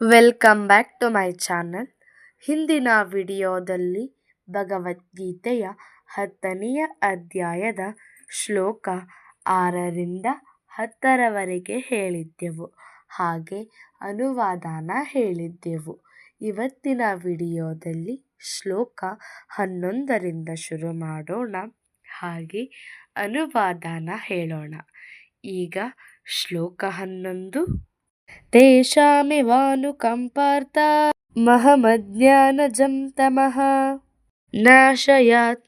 Welcome back to my channel ಹಿಂದಿನ ವಿಡಿಯೋದಲ್ಲಿ ಭಗವದ್ಗೀತೆಯ ಹತ್ತನೆಯ ಅಧ್ಯಾಯದ ಶ್ಲೋಕ ಆರರಿಂದ ಹತ್ತರವರೆಗೆ ಹೇಳಿದ್ದೆವು. ಹಾಗೆ ಅನುವಾದನ ಹೇಳಿದ್ದೆವು. ಇವತ್ತಿನ ವಿಡಿಯೋದಲ್ಲಿ ಶ್ಲೋಕ ಹನ್ನೊಂದರಿಂದ ಶುರು ಮಾಡೋಣ. ಹಾಗೆ ಅನುವಾದನ ಹೇಳೋಣ. ಈಗ ಶ್ಲೋಕ ಹನ್ನೊಂದು. तेषामिवानुकम्पार्ता महमज्ञानजं तमः नाशयात्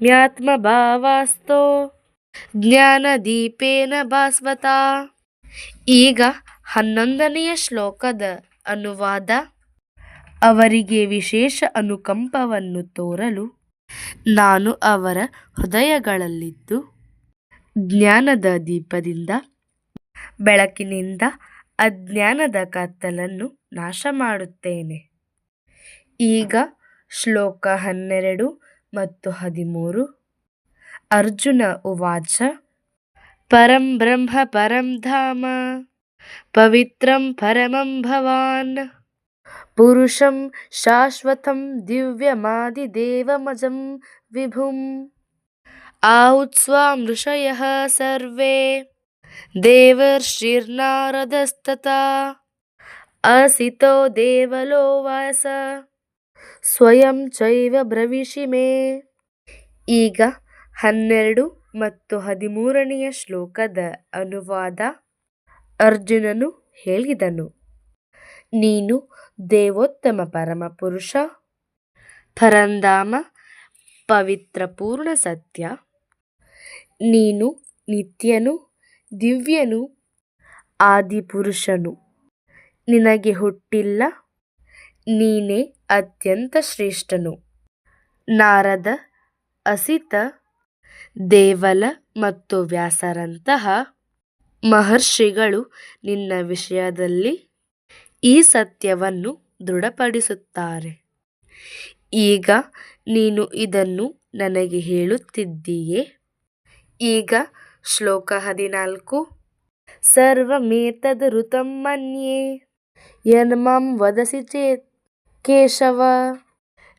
म्यात्मभावास्तो ಜ್ಞಾನದೀಪೇನ ಭಾಸ್ವತ ಈಗ ಹನ್ನೊಂದನೆಯ ಶ್ಲೋಕದ ಅನುವಾದ ಅವರಿಗೆ ವಿಶೇಷ ಅನುಕಂಪವನ್ನು ತೋರಲು ನಾನು ಅವರ ಹೃದಯಗಳಲ್ಲಿದ್ದು ಜ್ಞಾನದ ದೀಪದಿಂದ ಬೆಳಕಿನಿಂದ ಅಜ್ಞಾನದ ಕತ್ತಲನ್ನು ನಾಶ ಮಾಡುತ್ತೇನೆ. ಈಗ ಶ್ಲೋಕ ಹನ್ನೆರಡು ಮತ್ತು ಹದಿಮೂರು. ಅರ್ಜುನ ಉವಾಚ, ಪರಂ ಬ್ರಹ್ಮ ಪರಂ ಧಾಮ, ಪವಿತ್ರಂ ಪರಮಂ ಭವಾನ್, ಪುರುಷಂ ಶಾಶ್ವತಂ ದಿವ್ಯಮಾದಿದೇವಮಜಂ ವಿಭುಂ ಆಹುತ್ಸ್ವಾ ಸರ್ವೇ. ದೇವರ್ಷಿರ್ನಾರದಸ್ತತಾ ಅಸಿತೋ ದೇವಲೋ ವಾಸ. ಸ್ವಯಂ ಚೈವ ಬ್ರವಿಷಿ ಮೇ. ಈಗ ಹನ್ನೆರಡು ಮತ್ತು ಹದಿಮೂರನೆಯ ಶ್ಲೋಕದ ಅನುವಾದ ಅರ್ಜುನನು ಹೇಳಿದನು ನೀನು ದೇವೋತ್ತಮ ಪರಮಪುರುಷ ಪರಂಧಾಮ ಪವಿತ್ರ ಪೂರ್ಣ ಸತ್ಯ. ನೀನು ನಿತ್ಯನು ದಿವ್ಯನು, ಆದಿಪುರುಷನು. ನಿನಗೆ ಹುಟ್ಟಿಲ್ಲ? ನೀನೇ ಅತ್ಯಂತ ಶ್ರೇಷ್ಠನು. ನಾರದ, ಅಸಿತ, ದೇವಲ ಮತ್ತು ವ್ಯಾಸರಂತಹ ಮಹರ್ಷಿಗಳು ನಿನ್ನ ವಿಷಯದಲ್ಲಿ ಈ ಸತ್ಯವನ್ನು ದೃಢಪಡಿಸುತ್ತಾರೆ. ಈಗ ನೀನು ಇದನ್ನು ನನಗೆ ಹೇಳುತ್ತಿದ್ದೀಯೇ? ಈಗ ಶ್ಲೋಕ ಹದಿನಾಲ್ಕು. ಸರ್ವಮೇತದ್ ಋತಂ ಮನ್ಯೆ ಯನ್ಮಂ ವದಸಿ ಚೇತ್ ಕೇಶವ.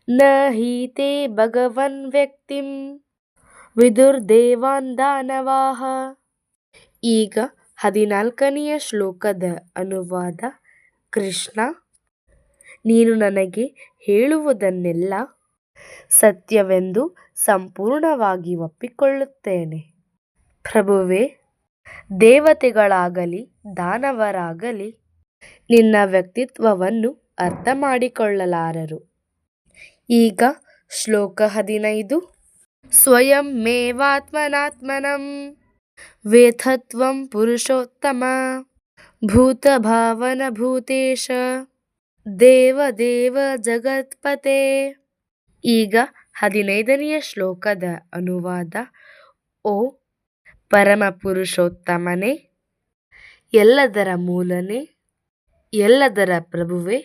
ನ ಹೀತೆ ಭಗವನ್ ವ್ಯಕ್ತಿಂ, ವಿದುರ್ದೇವಾನ್ ದಾನವಾಹ. ಈಗ ಹದಿನಾಲ್ಕನೆಯ ಶ್ಲೋಕದ ಅನುವಾದ ಕೃಷ್ಣ. ನೀನು ನನಗೆ ಹೇಳುವುದನ್ನೆಲ್ಲ ಸತ್ಯವೆಂದು ಸಂಪೂರ್ಣವಾಗಿ ಒಪ್ಪಿಕೊಳ್ಳುತ್ತೇನೆ. ಪ್ರಭುವೇ, ದೇವತೆಗಳಾಗಲಿ, ದಾನವರಾಗಲಿ, ನಿನ್ನ ವ್ಯಕ್ತಿತ್ವವನ್ನು ಅರ್ಥ ಮಾಡಿಕೊಳ್ಳಲಾರರು ಈಗ ಶ್ಲೋಕ ಹದಿನೈದು. ಸ್ವಯಂ ಮೇವಾತ್ಮನಾತ್ಮನಂ ವೇಥತ್ವಂ ಪುರುಷೋತ್ತಮ ಭೂತಭಾವನ ಭೂತೇಶ ದೇವ ದೇವ ಜಗತ್ಪತೆ. ಈಗ ಹದಿನೈದನೆಯ ಶ್ಲೋಕದ ಅನುವಾದ ಓ ಪರಮ ಪುರುಷೋತ್ತಮನೇ ಎಲ್ಲದರ ಮೂಲನೇ, ಎಲ್ಲದರ ಪ್ರಭುವೆ,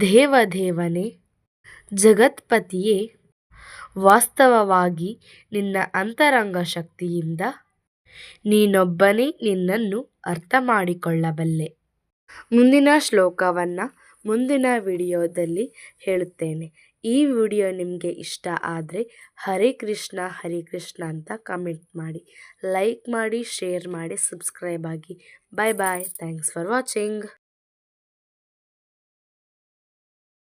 ದೇವದೇವನೇ, ಜಗತ್ಪತಿಯೇ, ವಾಸ್ತವವಾಗಿ ನಿನ್ನ ಅಂತರಂಗ ಶಕ್ತಿಯಿಂದ ನೀನೊಬ್ಬನೇ ನಿನ್ನನ್ನು ಅರ್ಥ ಮಾಡಿಕೊಳ್ಳಬಲ್ಲೆ ಮುಂದಿನ ಶ್ಲೋಕವನ್ನು ಮುಂದಿನ ವಿಡಿಯೋದಲ್ಲಿ ಹೇಳುತ್ತೇನೆ. ಈ ವಿಡಿಯೋ ನಿಮಗೆ ಇಷ್ಟ ಆದರೆ ಹರೇ ಕೃಷ್ಣ ಹರೇ ಕೃಷ್ಣ ಅಂತ ಕಮೆಂಟ್ ಮಾಡಿ. ಲೈಕ್ ಮಾಡಿ, ಶೇರ್ ಮಾಡಿ, ಸಬ್ಸ್ಕ್ರೈಬ್ ಆಗಿ. Bye bye. Thanks for watching.